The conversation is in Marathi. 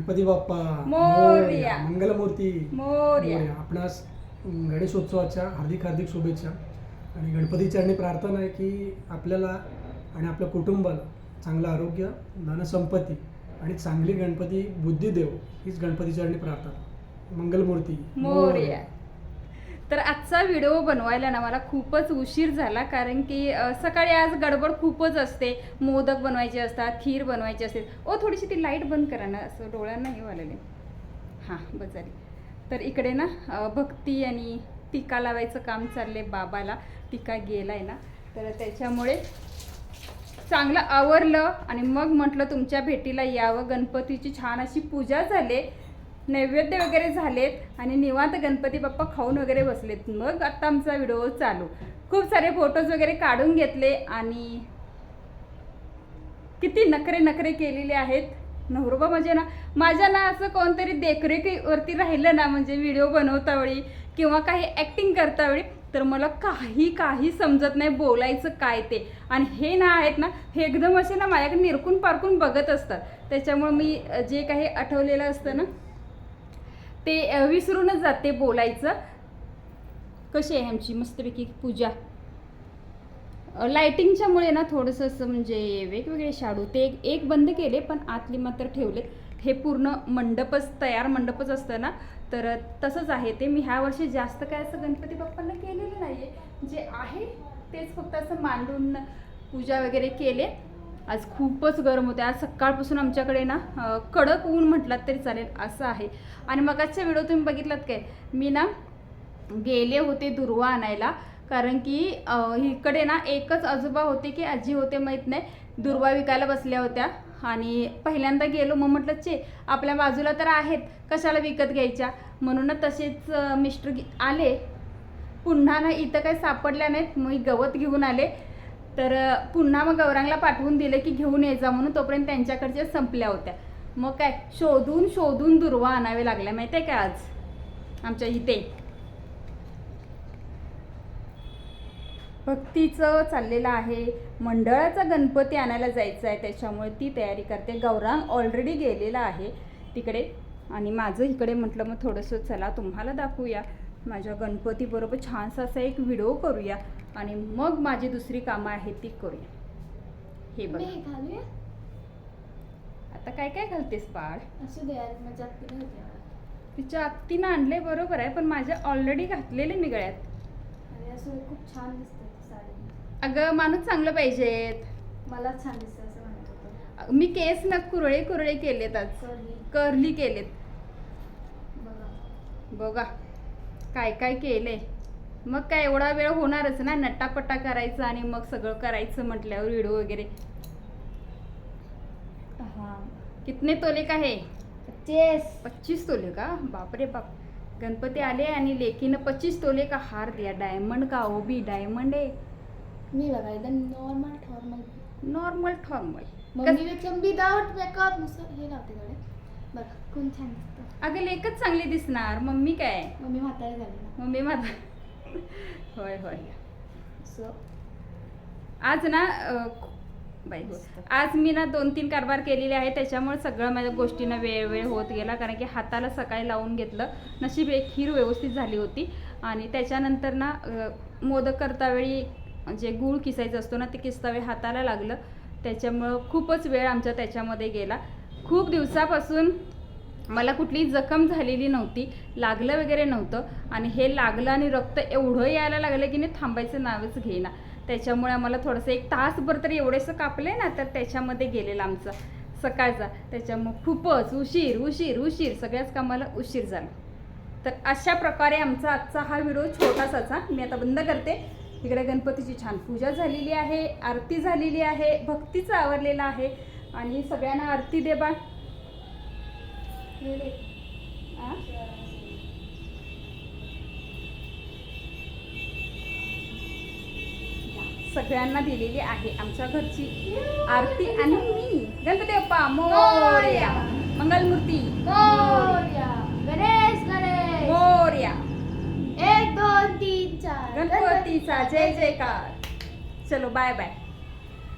गणपती बाप्पा मोरया. मंगलमूर्ती मोरया. आपणास गणेशोत्सवाच्या हार्दिक हार्दिक शुभेच्छा. आणि गणपती चरणी प्रार्थना आहे की आपल्याला आणि आपल्या कुटुंबाला चांगलं आरोग्य धनसंपत्ती आणि चांगली गणपती बुद्धी देव हीच गणपती चरणी प्रार्थना. मंगलमूर्ती. मोरया. तर आजचा व्हिडिओ बनवायला ना मला खूपच उशीर झाला कारण की सकाळी आज गडबड खूपच असते. मोदक बनवायचे असतात खीर बनवायची असते. ओ थोडीशी ती लाइट बंद करा ना असं डोळ्यांना हे वालेले हां बस तर इकडे ना भक्ती आणि टीका लावायचं काम चाललंय बाबाला. टीका गेलाय ना. तर त्याच्यामुळे चांगलं आवरलं आणि मग म्हटलं तुमच्या भेटीला यावं. गणपतीची छान अशी पूजा झाली. नैवेद्य वगैरे झालेत आणि निवांत गणपती बाप्पा खाऊन वगैरे बसलेत. मग आत्ता आमचा व्हिडिओ चालू. खूप सारे फोटोज वगैरे काढून घेतले आणि किती नखरे नखरे केलेले आहेत. नवरोबा म्हणजे ना माझ्या ना असं कोणतरी देखरेखीवरती राहिलं ना म्हणजे व्हिडिओ बनवता वेळी किंवा काही ॲक्टिंग करता वेळी तर मला काही काही समजत नाही बोलायचं काय ते. आणि हे ना आहेत ना हे एकदम असे ना माझ्याकडे निरकून पारकून बघत असतात. त्याच्यामुळे मी जे काही आठवलेलं असतं ना ते विसरूनच जाते बोलायचं. कशी आहे आमची मस्तपैकी पूजा? लायटिंगच्यामुळे ना थोडंसं असं म्हणजे वेगवेगळे शाडू ते एक एक बंद केले पण आतली मात्र ठेवले हे पूर्ण मंडपच तयार मंडपच असतं ना? तर तसंच आहे ते. मी ह्या वर्षी जास्त काय असं गणपती बाप्पांना केलेलं नाही आहे जे आहे तेच फक्त असं मांडून पूजा वगैरे केले. आज खूपच गरम होते आज सकाळपासून आमच्याकडे ना कडक ऊन म्हटलात तरी चालेल असं आहे. आणि मगाचा व्हिडिओ तुम्ही बघितलात काय? मी ना गेले होते दुर्वा आणायला. कारण की इकडे ना एकच आजोबा होते की आजी होते माहीत नाही. दुर्वा विकायला बसल्या होत्या. आणि पहिल्यांदा गेलो मग म्हटलं चे आपल्या बाजूला तर आहेत. कशाला विकत घ्यायच्या? म्हणून तसेच मिस्टर आले. पुन्हा ना इथं काही सापडल्या नाहीत. मग गवत घेऊन आले. तर पुन्हा मग गौरांगला पाठवून दिलं की घेऊन ये जा म्हणून तोपर्यंत त्यांच्याकडच्या संपल्या होत्या. मग काय शोधून शोधून दुर्वा आणावे लागल्या. माहिती आहे का आज? आमच्या इथे. भक्तीचं चाललेलं आहे. मंडळाचा गणपती आणायला जायचं आहे. त्याच्यामुळे ती तयारी करते. गौरांग ऑलरेडी गेलेला आहे तिकडे. आणि माझं इकडे म्हटलं मग थोडंसं चला तुम्हाला दाखवूया. माझ्या गणपतीबरोबर छानसा असा एक व्हिडिओ करूया. आणि मग माझी दुसरी कामं आहेत ती करूया. हे बघ. घालूया? आता काय काय घालतेस बाळ? असू दे यार तिच्या आत्तीनं आणले बरोबर आहे पण माझ्या ऑलरेडी घातलेले मी गळ्यात आणि असं खूप छान दिसते ती साडी. अगं माणूस चांगलं पाहिजेत. मला छान दिसते असं म्हणत होतं. मी केस ना कुरळे कुरळे केलेत आज. कर्ली. कर्ली केलेत. बघा. बघा काय काय केले मग काय एवढा वेळ होणारच ना नट्टापट्टा करायचं आणि मग सगळं करायचं म्हटल्यावर व्हिडिओ वगैरे. हा कितने तोले का है? चेस पच्चीस तोले का? बापरे बाप. गणपती आले आणि लेकीनं पच्चीस तोले का हार दिया? डायमंड का? ओ भी डायमंड आहे. मी बघा एकदम normal normal normal formal mummy एकदम विदाउट मेकअप नुसतं हे लावते गळे बघा कोण छान दिसतं. अगं लेकच चांगली दिसणार. मम्मी काय? मम्मी म्हातारी झाली ना. मम्मी माझा होय होय. सो आज ना बाई हो. आज मी ना दोन तीन कारभार केलेले आहे त्याच्यामुळे सगळं माझ्या गोष्टींना वेळ वेळ होत गेला कारण की हाताला सकाळी लावून घेतलं नशीब एक खीर व्यवस्थित झाली होती. आणि त्याच्यानंतर ना मोदक करता वेळी जे गूळ किसायचं असतो ना ते किसता वेळी हाताला लागलं. त्याच्यामुळं खूपच वेळ आमचा त्याच्यामध्ये गेला. खूप दिवसापासून मला कुठली जखम झालेली नव्हती लागलं वगैरे नव्हतं आणि हे लागलं आणि रक्त एवढं यायला लागलं की नाही थांबायचं नावच घेईना. त्याच्यामुळे आम्हाला थोडंसं एक तासभर तर एवढेसं कापले ना तर त्याच्यामध्ये गेलेलं आमचं सकाळचा. त्याच्यामुळे खूपच उशीर उशीर उशीर सगळ्याच कामाला उशीर झाला. तर अशा प्रकारे आमचा आजचा हा व्हिडिओ छोटासाचा मी आता बंद करते. इकडे गणपतीची छान पूजा झालेली आहे आरती झालेली आहे भक्तीचं आवरलेलं आहे. आणि सगळ्यांना आरती दे बा. सगळ्यांना दिलेली आहे आमच्या घरची आरती आणि मी. गणपती बाप्पा मोरया. मंगलमूर्ती. मोरया. गणेश गणेश. मोरया. एक दोन तीन चार. गणपतीचा जय जयकार. चलो बाय बाय